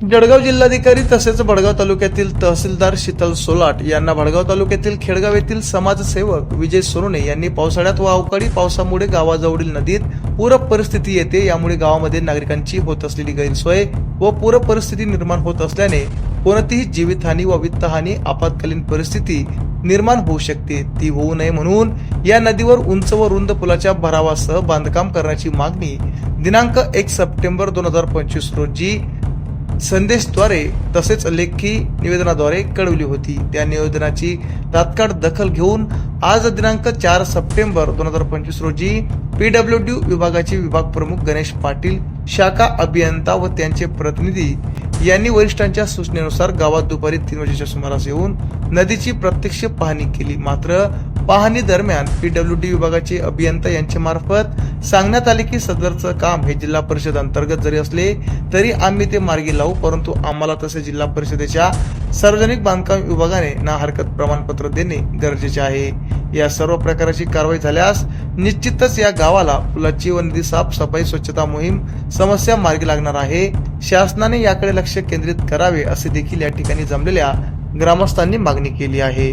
जळगाव जिल्हाधिकारी तसेच भडगाव तालुक्यातील तहसीलदार शीतल सोलाट यांना भडगाव तालुक्यातील खेडगाव येथील समाजसेवक विजय सोनवणे यांनी पावसाळ्यात व अवकाळी पावसामुळे गावाजवळील नदीत पूर परिस्थिती येते. यामुळे गावामध्ये नागरिकांची होत असलेली गैरसोय व पूर परिस्थिती निर्माण होत असल्याने कोणतीही जीवितहानी व वित्तहानी आपत्कालीन परिस्थिती निर्माण होऊ शकते. ती होऊ नये म्हणून या नदीवर उंच व रुंद पुलाच्या भरावासह बांधकाम करण्याची मागणी दिनांक एक सप्टेंबर दोन हजार पंचवीस रोजी संदेशद्वारे तसेच लेखी निवेदनाद्वारे कळवली होती. त्या निवेदनाची तात्काळ दखल घेऊन आज दिनांक चार सप्टेंबर दोन हजार पंचवीस रोजी पीडब्ल्यू डी विभागाचे विभाग प्रमुख गणेश पाटील शाखा अभियंता व त्यांचे प्रतिनिधी यांनी वरिष्ठांच्या सूचनेनुसार गावात दुपारी तीन वाजेच्या सुमारास येऊन नदीची प्रत्यक्ष पाहणी केली. मात्र पाहणी दरम्यान पीडब्ल्यू डी विभागाचे अभियंता यांच्या मार्फत सांगण्यात आले की सदरचं काम हे जिल्हा परिषद अंतर्गत जरी असले तरी आम्ही ते मार्गी लावू परंतु आम्हाला तसे जिल्हा परिषदेच्या सार्वजनिक बांधकाम विभागाने ना हरकत प्रमाणपत्र देणे गरजेचे आहे. या सर्व प्रकाराची कारवाई झाल्यास निश्चितच या गावाला पुलाची व नदी साफसफाई स्वच्छता मोहीम समस्या मार्गी लागणार आहे. शासनाने याकडे लक्ष केंद्रित करावे असे देखील या ठिकाणी जमलेल्या ग्रामस्थांनी मागणी केली आहे.